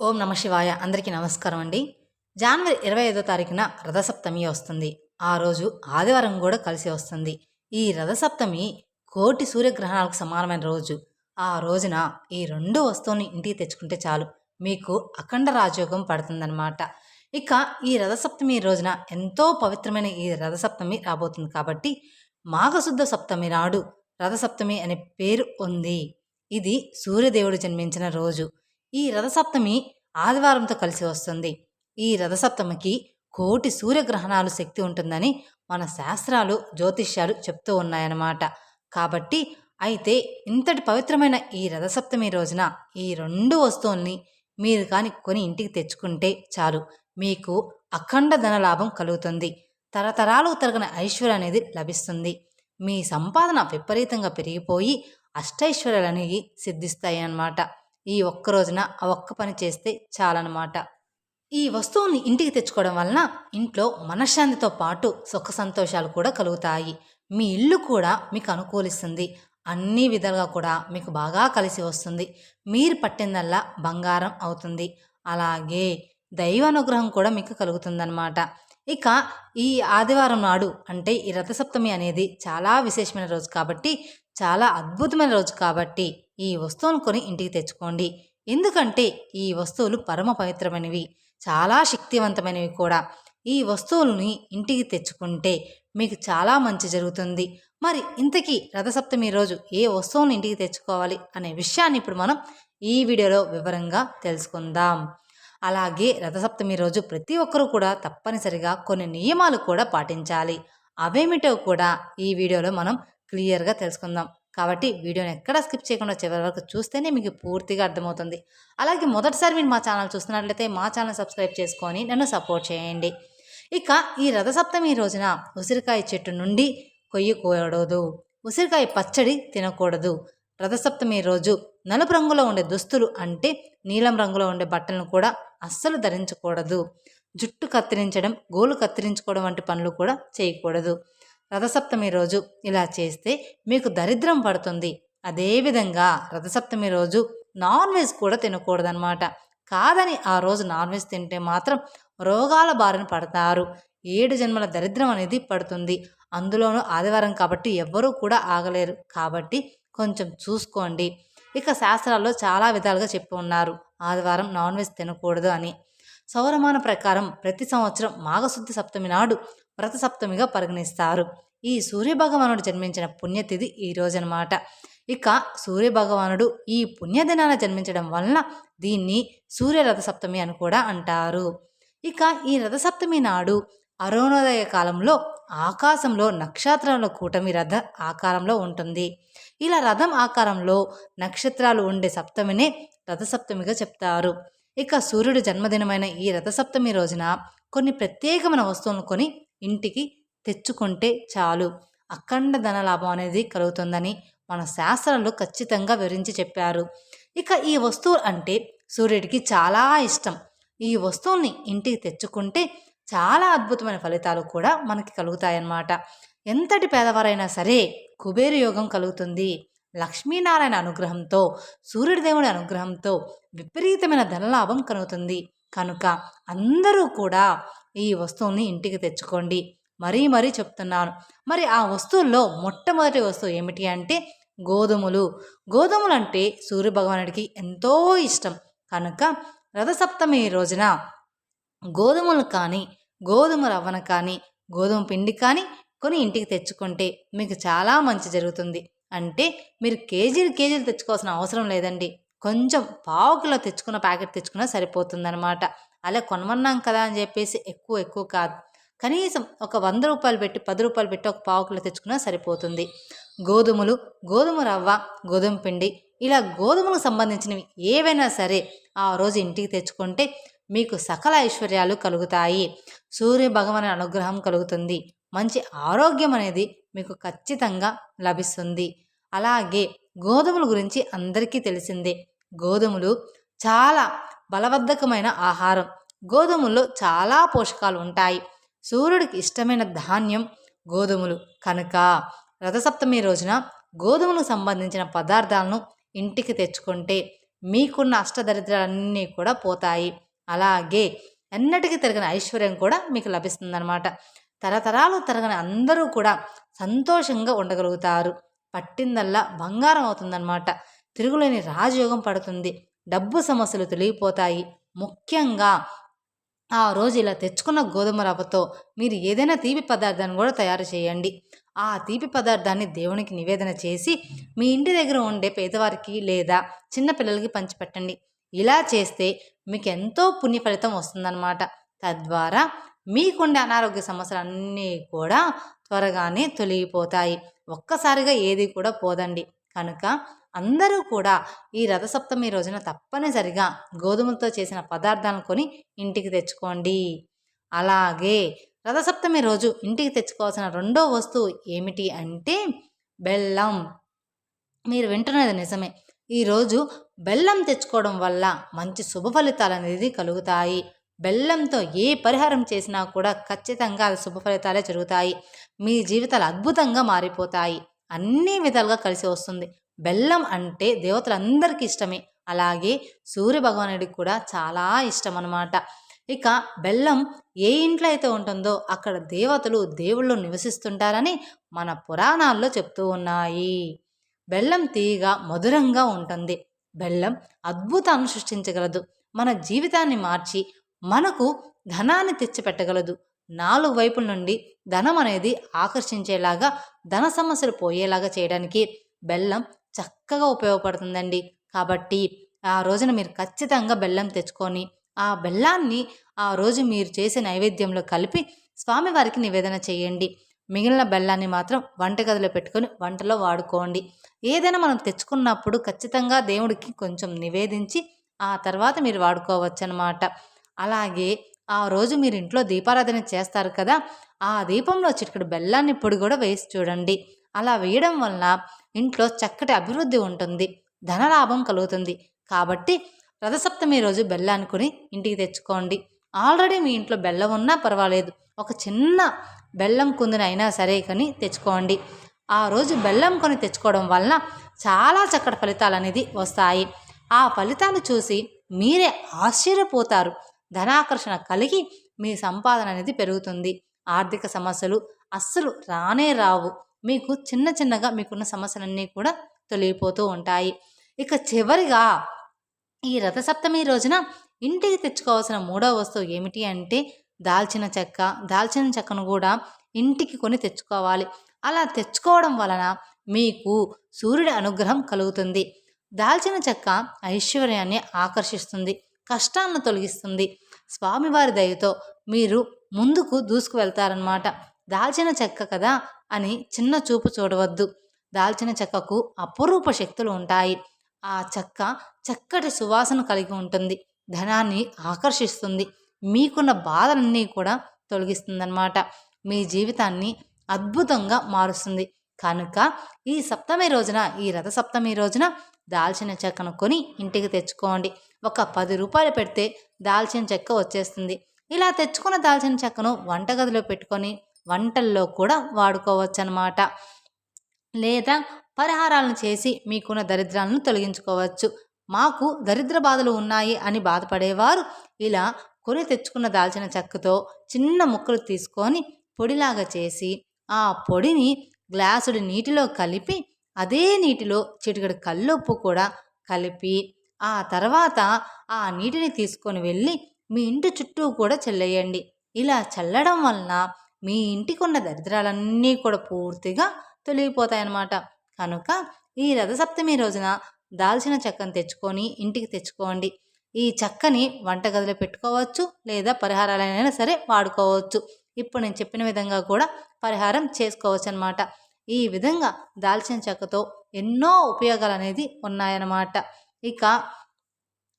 ఓం నమ శివాయ. అందరికీ నమస్కారం అండి. జనవరి ఇరవై ఐదో తారీఖున రథసప్తమి వస్తుంది. ఆ రోజు ఆదివారం కూడా కలిసి వస్తుంది. ఈ రథసప్తమి కోటి సూర్యగ్రహణాలకు సమానమైన రోజు. ఆ రోజున ఈ రెండు వస్తువుని ఇంటికి తెచ్చుకుంటే చాలు. మీకు అఖండ రాజయోగం పడుతుందన్నమాట. ఇక ఈ రథసప్తమి రోజున ఎంతో పవిత్రమైన ఈ రథసప్తమి రాబోతుంది కాబట్టి మాఘశుద్ధ సప్తమి నాడు రథసప్తమి అనే పేరు ఉంది. ఇది సూర్యదేవుడు జన్మించిన రోజు. ఈ రథసప్తమి ఆదివారంతో కలిసి వస్తుంది. ఈ రథసప్తమికి కోటి సూర్యగ్రహణాలు శక్తి ఉంటుందని మన శాస్త్రాలు జ్యోతిష్యాలు చెప్తూ ఉన్నాయన్నమాట. కాబట్టి అయితే ఇంతటి పవిత్రమైన ఈ రథసప్తమి రోజున ఈ రెండు వస్తువుల్ని మీరు కానీ కొని ఇంటికి తెచ్చుకుంటే చాలు. మీకు అఖండ ధన లాభం కలుగుతుంది. తరతరాలు తరగని ఐశ్వర్యం అనేది లభిస్తుంది. మీ సంపాదన విపరీతంగా పెరిగిపోయి అష్టైశ్వర్యాలు అనేవి సిద్ధిస్తాయి అన్నమాట ఈ ఒక్క రోజున ఆ ఒక్క పని చేస్తే చాలన్నమాట. ఈ వస్తువుని ఇంటికి తెచ్చుకోవడం వలన ఇంట్లో మనశ్శాంతితో పాటు సుఖ సంతోషాలు కూడా కలుగుతాయి. మీ ఇల్లు కూడా మీకు అనుకూలిస్తుంది. అన్ని విధాలుగా కూడా మీకు బాగా కలిసి వస్తుంది. మీరు పట్టిందల్లా బంగారం అవుతుంది. అలాగే దైవానుగ్రహం కూడా మీకు కలుగుతుందన్నమాట. ఇక ఈ ఆదివారం నాడు అంటే ఈ రథసప్తమి అనేది చాలా విశేషమైన రోజు కాబట్టి చాలా అద్భుతమైన రోజు కాబట్టి ఈ వస్తువును కొని ఇంటికి తెచ్చుకోండి. ఎందుకంటే ఈ వస్తువులు పరమ పవిత్రమైనవి చాలా శక్తివంతమైనవి కూడా. ఈ వస్తువులని ఇంటికి తెచ్చుకుంటే మీకు చాలా మంచి జరుగుతుంది. మరి ఇంతకీ రథసప్తమి రోజు ఏ వస్తువుని ఇంటికి తెచ్చుకోవాలి అనే విషయాన్ని ఇప్పుడు మనం ఈ వీడియోలో వివరంగా తెలుసుకుందాం. అలాగే రథసప్తమి రోజు ప్రతి ఒక్కరూ కూడా తప్పనిసరిగా కొన్ని నియమాలు కూడా పాటించాలి. అవేమిటో కూడా ఈ వీడియోలో మనం క్లియర్గా తెలుసుకుందాం. కాబట్టి వీడియోని ఎక్కడ స్కిప్ చేయకుండా చివరి వరకు చూస్తేనే మీకు పూర్తిగా అర్థమవుతుంది. అలాగే మొదటిసారి మీరు మా ఛానల్ చూస్తున్నట్లయితే మా ఛానల్ సబ్స్క్రైబ్ చేసుకొని నన్ను సపోర్ట్ చేయండి. ఇక ఈ రథసప్తమి రోజున ఉసిరికాయ చెట్టు నుండి కొయ్యకూడదు ఉసిరికాయ పచ్చడి తినకూడదు. రథసప్తమి రోజు నలుపు రంగులో ఉండే దుస్తులు అంటే నీలం రంగులో ఉండే బట్టలను కూడా అస్సలు ధరించకూడదు. జుట్టు కత్తిరించడం గోలు కత్తిరించుకోవడం వంటి పనులు కూడా చేయకూడదు. రథసప్తమి రోజు ఇలా చేస్తే మీకు దరిద్రం పడుతుంది. అదేవిధంగా రథసప్తమి రోజు నాన్ వెజ్ కూడా తినకూడదన్నమాట. కాదని ఆ రోజు నాన్ వెజ్ తింటే మాత్రం రోగాల బారిన పడతారు. ఏడు జన్మల దరిద్రం అనేది పడుతుంది. అందులోనూ ఆదివారం కాబట్టి ఎవ్వరూ కూడా ఆగలేరు. కాబట్టి కొంచెం చూసుకోండి. ఇక శాస్త్రాల్లో చాలా విధాలుగా చెప్పి ఉన్నారు. ఆదివారం నాన్ వెజ్ తినకూడదు అని. సౌరమాన ప్రకారం ప్రతి సంవత్సరం మాఘశుద్ధి సప్తమి నాడు వ్రత సప్తమిగా పరిగణిస్తారు. ఈ సూర్యభగవానుడు జన్మించిన పుణ్యతిథి ఈ రోజనమాట. ఇక సూర్యభగవానుడు ఈ పుణ్యదినాన జన్మించడం వలన దీన్ని సూర్య రథసప్తమి అని కూడా అంటారు. ఇక ఈ రథసప్తమి నాడు అరుణోదయ కాలంలో ఆకాశంలో నక్షత్రాల కూటమి రథ ఆకారంలో ఉంటుంది. ఇలా రథం ఆకారంలో నక్షత్రాలు ఉండే సప్తమినే రథసప్తమిగా చెప్తారు. ఇక సూర్యుడు జన్మదినమైన ఈ రథసప్తమి రోజున కొన్ని ప్రత్యేకమైన వస్తువులను కొని ఇంటికి తెచ్చుకుంటే చాలు. అఖండ ధన లాభం అనేది కలుగుతుందని మన శాస్త్రాలు ఖచ్చితంగా వివరించి చెప్పారు. ఇక ఈ వస్తువు అంటే సూర్యుడికి చాలా ఇష్టం. ఈ వస్తువుల్ని ఇంటికి తెచ్చుకుంటే చాలా అద్భుతమైన ఫలితాలు కూడా మనకి కలుగుతాయన్నమాట. ఎంతటి పేదవారైనా సరే కుబేర యోగం కలుగుతుంది. లక్ష్మీనారాయణ అనుగ్రహంతో సూర్యుడిదేవుడి అనుగ్రహంతో విపరీతమైన ధనలాభం కలుగుతుంది. కనుక అందరూ కూడా ఈ వస్తువుని ఇంటికి తెచ్చుకోండి. మరీ మరీ చెప్తున్నాను. మరి ఆ వస్తువుల్లో మొట్టమొదటి వస్తువు ఏమిటి అంటే గోధుమలు. గోధుమలు అంటే సూర్యభగవానుడికి ఎంతో ఇష్టం. కనుక రథసప్తమి రోజున గోధుమలు కానీ గోధుమ రవ్వన కానీ గోధుమ పిండి కానీ కొని ఇంటికి తెచ్చుకుంటే మీకు చాలా మంచి జరుగుతుంది. అంటే మీరు కేజీలు కేజీలు తెచ్చుకోవాల్సిన అవసరం లేదండి. కొంచెం పావు కిలో తెచ్చుకున్న ప్యాకెట్ తెచ్చుకున్నా సరిపోతుందన్నమాట. అలా కొనమన్నాం కదా అని చెప్పేసి ఎక్కువ ఎక్కువ కాదు. కనీసం ఒక వంద రూపాయలు పెట్టి పది రూపాయలు పెట్టి ఒక పావు కిలో తెచ్చుకున్నా సరిపోతుంది. గోధుమలు గోధుమ రవ్వ గోధుమ పిండి ఇలా గోధుమలకు సంబంధించినవి ఏవైనా సరే ఆ రోజు ఇంటికి తెచ్చుకుంటే మీకు సకల ఐశ్వర్యాలు కలుగుతాయి. సూర్య భగవాన్ అనుగ్రహం కలుగుతుంది. మంచి ఆరోగ్యం అనేది మీకు ఖచ్చితంగా లభిస్తుంది. అలాగే గోధుమల గురించి అందరికీ తెలిసిందే. గోధుమలు చాలా బలవర్ధకమైన ఆహారం. గోధుమల్లో చాలా పోషకాలు ఉంటాయి సూర్యుడికి ఇష్టమైన ధాన్యం గోధుమలు. కనుక రథసప్తమి రోజున గోధుమలకు సంబంధించిన పదార్థాలను ఇంటికి తెచ్చుకుంటే మీకున్న అష్టదరిద్రాలన్నీ కూడా పోతాయి. అలాగే ఎన్నటికీ తిరగని ఐశ్వర్యం కూడా మీకు లభిస్తుందన్నమాట. తరతరాలు తరగని అందరూ కూడా సంతోషంగా ఉండగలుగుతారు. పట్టిందల్లా బంగారం అవుతుందన్నమాట. తిరుగులేని రాజయోగం పడుతుంది. డబ్బు సమస్యలు తొలగిపోతాయి. ముఖ్యంగా ఆ రోజు ఇలా తెచ్చుకున్న గోధుమ రవ్వతో మీరు ఏదైనా తీపి పదార్థాన్ని కూడా తయారు చేయండి. ఆ తీపి పదార్థాన్ని దేవునికి నివేదన చేసి మీ ఇంటి దగ్గర ఉండే పేదవారికి లేదా చిన్నపిల్లలకి పంచిపెట్టండి. ఇలా చేస్తే మీకు ఎంతో పుణ్య ఫలితం వస్తుందన్నమాట. తద్వారా మీకుండే అనారోగ్య సమస్యలన్నీ కూడా త్వరగానే తొలగిపోతాయి. ఒక్కసారిగా ఏది కూడా పోదండి. కనుక అందరూ కూడా ఈ రథసప్తమి రోజున తప్పనిసరిగా గోధుమలతో చేసిన పదార్థాలను కొని ఇంటికి తెచ్చుకోండి. అలాగే రథసప్తమి రోజు ఇంటికి తెచ్చుకోవాల్సిన రెండో వస్తువు ఏమిటి అంటే బెల్లం. మీరు వింటున్నది నిజమే. ఈరోజు బెల్లం తెచ్చుకోవడం వల్ల మంచి శుభ ఫలితాలు అనేది కలుగుతాయి. బెల్లంతో ఏ పరిహారం చేసినా కూడా ఖచ్చితంగా అది శుభ ఫలితాలే జరుగుతాయి. మీ జీవితాలు అద్భుతంగా మారిపోతాయి. అన్ని విధాలుగా కలిసి వస్తుంది. బెల్లం అంటే దేవతలందరికీ ఇష్టమే. అలాగే సూర్య భగవానుడికి కూడా చాలా ఇష్టం అన్నమాట ఇక బెల్లం ఏ ఇంట్లో అయితే ఉంటుందో అక్కడ దేవతలు దేవుళ్ళు నివసిస్తుంటారని మన పురాణాల్లో చెప్తూ ఉన్నాయి. బెల్లం తీయగా మధురంగా ఉంటుంది. బెల్లం అద్భుతాన్ని సృష్టించగలదు. మన జీవితాన్ని మార్చి మనకు ధనాన్ని తెచ్చిపెట్టగలదు. నాలుగు వైపుల నుండి ధనం అనేది ఆకర్షించేలాగా ధన సమస్యలు పోయేలాగా చేయడానికి బెల్లం చక్కగా ఉపయోగపడుతుందండి. కాబట్టి ఆ రోజున మీరు ఖచ్చితంగా బెల్లం తెచ్చుకొని ఆ బెల్లాన్ని ఆ రోజు మీరు చేసే నైవేద్యంలో కలిపి స్వామివారికి నివేదన చేయండి. మిగిలిన బెల్లాన్ని మాత్రం వంటగదిలో పెట్టుకొని వంటలో వాడుకోండి. ఏదైనా మనం తెచ్చుకున్నప్పుడు ఖచ్చితంగా దేవుడికి కొంచెం నివేదించి ఆ తర్వాత మీరు వాడుకోవచ్చు అనమాట అలాగే ఆ రోజు మీరు ఇంట్లో దీపారాధన చేస్తారు కదా ఆ దీపంలో చిటికడు బెల్లాన్ని పొడి కూడా వేసి చూడండి. అలా వేయడం వల్ల ఇంట్లో చక్కటి అభివృద్ధి ఉంటుంది ధనలాభం కలుగుతుంది. కాబట్టి రథసప్తమి రోజు బెల్లాన్ని కొని ఇంటికి తెచ్చుకోండి. ఆల్రెడీ మీ ఇంట్లో బెల్లం ఉన్నా పర్వాలేదు. ఒక చిన్న బెల్లం కుందిన అయినా సరే కానీ తెచ్చుకోండి. ఆ రోజు బెల్లం కొని తెచ్చుకోవడం వలన చాలా చక్కటి ఫలితాలు అనేది వస్తాయి. ఆ ఫలితాలు చూసి మీరే ఆశ్చర్యపోతారు. ధనాకర్షణ కలిగి మీ సంపాదన అనేది పెరుగుతుంది. ఆర్థిక సమస్యలు అస్సలు రానే రావు. మీకు చిన్న చిన్నగా మీకున్న సమస్యలన్నీ కూడా తొలగిపోతూ ఉంటాయి. ఇక చివరిగా ఈ రథసప్తమి రోజున ఇంటికి తెచ్చుకోవాల్సిన మూడవ వస్తువు ఏమిటి అంటే దాల్చిన చెక్క. దాల్చిన చెక్కను కూడా ఇంటికి కొని తెచ్చుకోవాలి. అలా తెచ్చుకోవడం వలన మీకు సూర్యుడి అనుగ్రహం కలుగుతుంది. దాల్చిన చెక్క ఐశ్వర్యాన్ని ఆకర్షిస్తుంది కష్టాలను తొలగిస్తుంది. స్వామివారి దయతో మీరు ముందుకు దూసుకు వెళ్తారనమాట దాల్చిన చెక్క కదా అని చిన్న చూపు చూడవద్దు. దాల్చిన చెక్కకు అపురూప శక్తులు ఉంటాయి. ఆ చెక్క చక్కటి సువాసన కలిగి ఉంటుంది. ధనాన్ని ఆకర్షిస్తుంది. మీకున్న బాధలన్నీ కూడా తొలగిస్తుందన్నమాట. మీ జీవితాన్ని అద్భుతంగా మారుస్తుంది. కనుక ఈ సప్తమి రోజున ఈ రథ సప్తమి రోజున దాల్చిన చెక్కను కొని ఇంటికి తెచ్చుకోండి. ఒక పది రూపాయలు పెడితే దాల్చిన చెక్క వచ్చేస్తుంది. ఇలా తెచ్చుకున్న దాల్చిన చెక్కను వంటగదిలో పెట్టుకొని వంటల్లో కూడా వాడుకోవచ్చు అనమాట లేదా పరిహారాలను చేసి మీకున్న దరిద్రాలను తొలగించుకోవచ్చు. మాకు దరిద్ర బాధలు ఉన్నాయి అని బాధపడేవారు ఇలా కొని తెచ్చుకున్న దాల్చిన చెక్కతో చిన్న ముక్కలు తీసుకొని పొడిలాగా చేసి ఆ పొడిని గ్లాసుడి నీటిలో కలిపి అదే నీటిలో చిటికడి కల్లుప్పు కూడా కలిపి ఆ తర్వాత ఆ నీటిని తీసుకొని వెళ్ళి మీ ఇంటి చుట్టూ కూడా చల్లేయండి. ఇలా చల్లడం వలన మీ ఇంటికి ఉన్న దరిద్రాలన్నీ కూడా పూర్తిగా తొలగిపోతాయన్నమాట. కనుక ఈ రథసప్తమి రోజున దాల్చిన చెక్కను తెచ్చుకొని ఇంటికి తెచ్చుకోండి. ఈ చెక్కని వంటగదిలో పెట్టుకోవచ్చు లేదా పరిహారాలైనా సరే వాడుకోవచ్చు. ఇప్పుడు నేను చెప్పిన విధంగా కూడా పరిహారం చేసుకోవచ్చు అనమాట ఈ విధంగా దాల్చిన చెక్కతో ఎన్నో ఉపయోగాలు అనేది ఉన్నాయన్నమాట. ఇక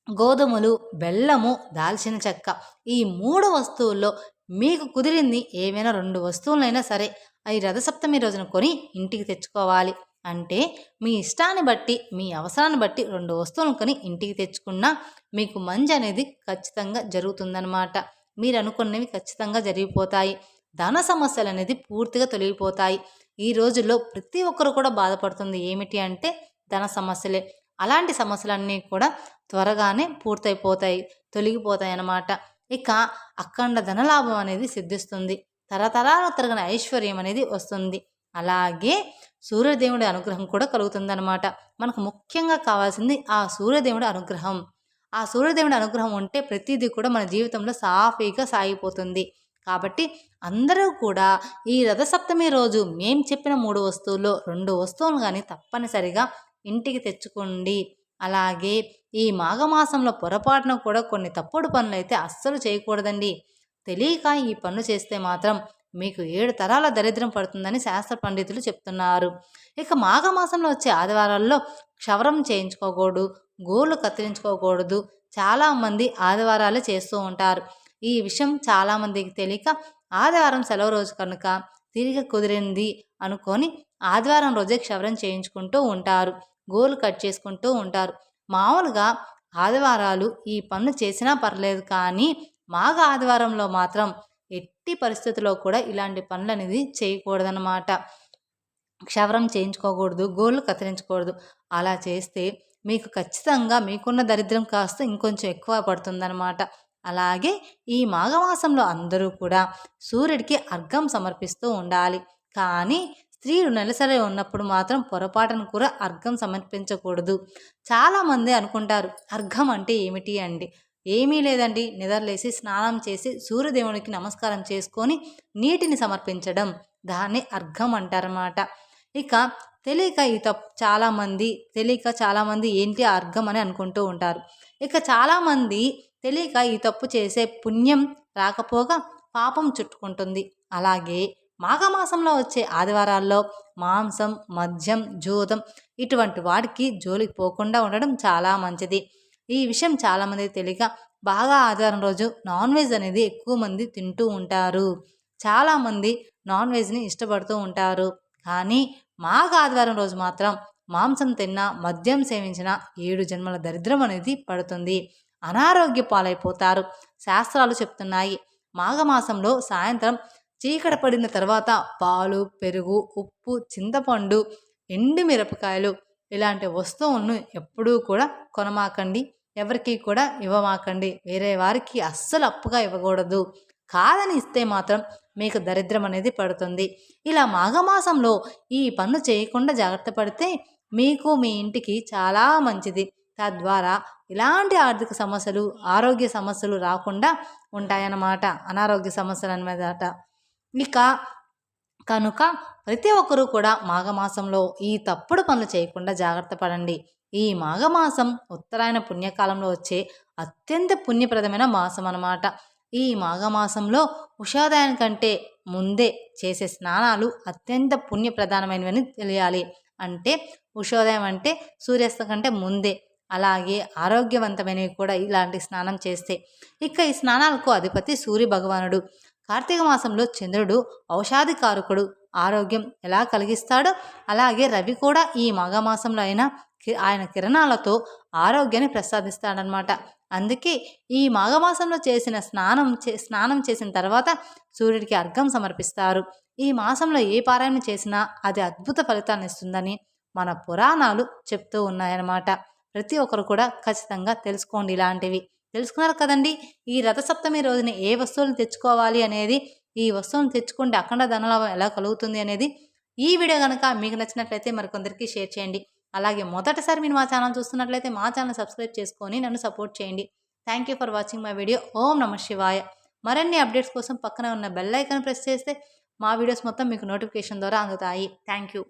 గోధుమలు బెల్లము దాల్చిన చెక్క ఈ మూడు వస్తువుల్లో మీకు కుదిరింది ఏమైనా రెండు వస్తువులైనా సరే అవి రథసప్తమి రోజున కొని ఇంటికి తెచ్చుకోవాలి. అంటే మీ ఇష్టాన్ని బట్టి మీ అవసరాన్ని బట్టి రెండు వస్తువులను కొని ఇంటికి తెచ్చుకున్నా మీకు మంచి అనేది ఖచ్చితంగా జరుగుతుందన్నమాట. మీరు అనుకున్నవి ఖచ్చితంగా జరిగిపోతాయి. ధన సమస్యలు అనేది పూర్తిగా తొలగిపోతాయి. ఈ రోజుల్లో ప్రతి ఒక్కరు కూడా బాధపడుతుంది. ఏమిటి అంటే ధన సమస్యలే. అలాంటి సమస్యలన్నీ కూడా త్వరగానే పూర్తయిపోతాయి తొలగిపోతాయి అన్నమాట ఇక అఖండ ధనలాభం అనేది సిద్ధిస్తుంది. తరతరాలు తరగని ఐశ్వర్యం అనేది వస్తుంది. అలాగే సూర్యదేవుడి అనుగ్రహం కూడా కలుగుతుందన్నమాట. మనకు ముఖ్యంగా కావాల్సింది ఆ సూర్యదేవుడి అనుగ్రహం. ఆ సూర్యదేవుడి అనుగ్రహం ఉంటే ప్రతిదీ కూడా మన జీవితంలో సాఫీగా సాగిపోతుంది. కాబట్టి అందరూ కూడా ఈ రథసప్తమి రోజు మేం చెప్పిన మూడు వస్తువుల్లో రెండు వస్తువులు కానీ తప్పనిసరిగా ఇంటికి తెచ్చుకోండి. అలాగే ఈ మాఘమాసంలో పొరపాటున కూడా కొన్ని తప్పుడు పనులు అయితే అస్సలు చేయకూడదండి. తెలియక ఈ పనులు చేస్తే మాత్రం మీకు ఏడు తరాల దరిద్రం పడుతుందని శాస్త్ర పండితులు చెప్తున్నారు. ఇక మాఘమాసంలో వచ్చే ఆదివారాల్లో క్షవరం చేయించుకోకూడదు గోళ్ళు కత్తిరించుకోకూడదు చాలామంది ఆదివారాలు చేస్తూ ఉంటారు. ఈ విషయం చాలామందికి తెలియక ఆదివారం సెలవు రోజు కనుక తిరిగి కుదిరింది అనుకొని ఆదివారం రోజే క్షవరం చేయించుకుంటూ ఉంటారు. గోలు కట్ చేసుకుంటూ ఉంటారు. మామూలుగా ఆదివారాలు ఈ పనులు చేసినా పర్లేదు కానీ మాఘ ఆదివారంలో మాత్రం ఎట్టి పరిస్థితుల్లో కూడా ఇలాంటి పనులు అనేది చేయకూడదన్నమాట. క్షవరం చేయించుకోకూడదు గోళ్ళు కత్తిరించకూడదు. అలా చేస్తే మీకు ఖచ్చితంగా మీకున్న దరిద్రం కాస్త ఇంకొంచెం ఎక్కువ పడుతుందన్నమాట. అలాగే ఈ మాఘమాసంలో అందరూ కూడా సూర్యుడికి అర్ఘం సమర్పిస్తూ ఉండాలి. కానీ స్త్రీలు నెలసరి ఉన్నప్పుడు మాత్రం పొరపాటును కూడా అర్ఘం సమర్పించకూడదు. చాలామంది అనుకుంటారు అర్ఘం అంటే ఏమిటి అండి? ఏమీ లేదండి. నిద్రలేసి స్నానం చేసి సూర్యదేవునికి నమస్కారం చేసుకొని నీటిని సమర్పించడం దాన్ని అర్ఘం అంటారన్నమాట. ఇక తెలియక ఈ తప్పు చాలామంది తెలియక చాలామంది ఏంటి అర్ఘం అని అనుకుంటూ ఉంటారు. ఇక చాలామంది తెలియక ఈ తప్పు చేసే పుణ్యం రాకపోగా పాపం చుట్టుకుంటుంది. అలాగే మాఘమాసంలో వచ్చే ఆదివారాల్లో మాంసం మద్యం జూదం ఇటువంటి వాటికి జోలికి పోకుండా ఉండడం చాలా మంచిది. ఈ విషయం చాలామంది తెలియక బాగా ఆదివారం రోజు నాన్ వెజ్ అనేది ఎక్కువ మంది తింటూ ఉంటారు. చాలామంది నాన్ వెజ్ని ఇష్టపడుతూ ఉంటారు. కానీ మాఘ ఆదివారం రోజు మాత్రం మాంసం తిన్నా మద్యం సేవించిన ఏడు జన్మల దరిద్రం అనేది పడుతుంది. అనారోగ్య పాలైపోతారు. శాస్త్రాలు చెప్తున్నాయి. మాఘమాసంలో సాయంత్రం చీకట పడిన తర్వాత పాలు పెరుగు ఉప్పు చింతపండు ఎండు మిరపకాయలు ఇలాంటి వస్తువులను ఎప్పుడూ కూడా కొనమాకండి. ఎవరికి కూడా ఇవ్వమాకండి. వేరే వారికి అస్సలు అప్పుగా ఇవ్వకూడదు. కాదని ఇస్తే మాత్రం మీకు దరిద్రం అనేది పడుతుంది. ఇలా మాఘమాసంలో ఈ పన్ను చేయకుండా జాగ్రత్త పడితే మీకు మీ ఇంటికి చాలా మంచిది. తద్వారా ఇలాంటి ఆర్థిక సమస్యలు ఆరోగ్య సమస్యలు రాకుండా ఉంటాయన్నమాట. అనారోగ్య సమస్యలు అనమాట ఇక కనుక ప్రతి ఒక్కరూ కూడా మాఘమాసంలో ఈ తప్పుడు పనులు చేయకుండా జాగ్రత్త పడండి. ఈ మాఘమాసం ఉత్తరాయణ పుణ్యకాలంలో వచ్చే అత్యంత పుణ్యప్రదమైన మాసం అన్నమాట. ఈ మాఘమాసంలో ఉషాదాయానికంటే ముందే చేసే స్నానాలు అత్యంత పుణ్యప్రధానమైనవని తెలియాలి. అంటే ఉషోదయం అంటే సూర్యాస్తం కంటే ముందే అలాగే ఆరోగ్యవంతమైనవి కూడా ఇలాంటి స్నానం చేస్తే. ఇక ఈ స్నానాలకు అధిపతి సూర్య భగవానుడు కార్తీక మాసంలో చంద్రుడు ఔషాధికారకుడు ఆరోగ్యం ఎలా కలిగిస్తాడో అలాగే రవి కూడా ఈ మాఘమాసంలో అయినా ఆయన కిరణాలతో ఆరోగ్యాన్ని ప్రసాదిస్తాడనమాట అందుకే ఈ మాఘమాసంలో చేసిన స్నానం చే స్నానం చేసిన తర్వాత సూర్యుడికి అర్ఘం సమర్పిస్తారు. ఈ మాసంలో ఏ పారాయణ చేసినా అది అద్భుత ఫలితాన్ని ఇస్తుందని మన పురాణాలు చెప్తూ ఉన్నాయన్నమాట. ప్రతి ఒక్కరు కూడా ఖచ్చితంగా తెలుసుకోండి ఇలాంటివి. తెలుసుకున్నారు కదండి. ఈ రథసప్తమి రోజున ఏ వస్తువులు తెచ్చుకోవాలి అనేది ఈ వస్తువులను తెచ్చుకుంటే అఖండ ధనలాభం ఎలా కలుగుతుంది అనేది ఈ వీడియో కనుక మీకు నచ్చినట్లయితే మరికొందరికి షేర్ చేయండి. అలాగే మొదటిసారి మీరు మా ఛానల్ చూస్తున్నట్లయితే మా ఛానల్ సబ్స్క్రైబ్ చేసుకొని నన్ను సపోర్ట్ చేయండి. Thank you for watching my video. ఓం నమ శివాయ. మరిన్ని అప్డేట్స్ కోసం పక్కన ఉన్న బెల్ ఐకాన్ ప్రెస్ చేస్తే మా వీడియోస్ మొత్తం మీకు నోటిఫికేషన్ ద్వారా అందుతాయి. Thank you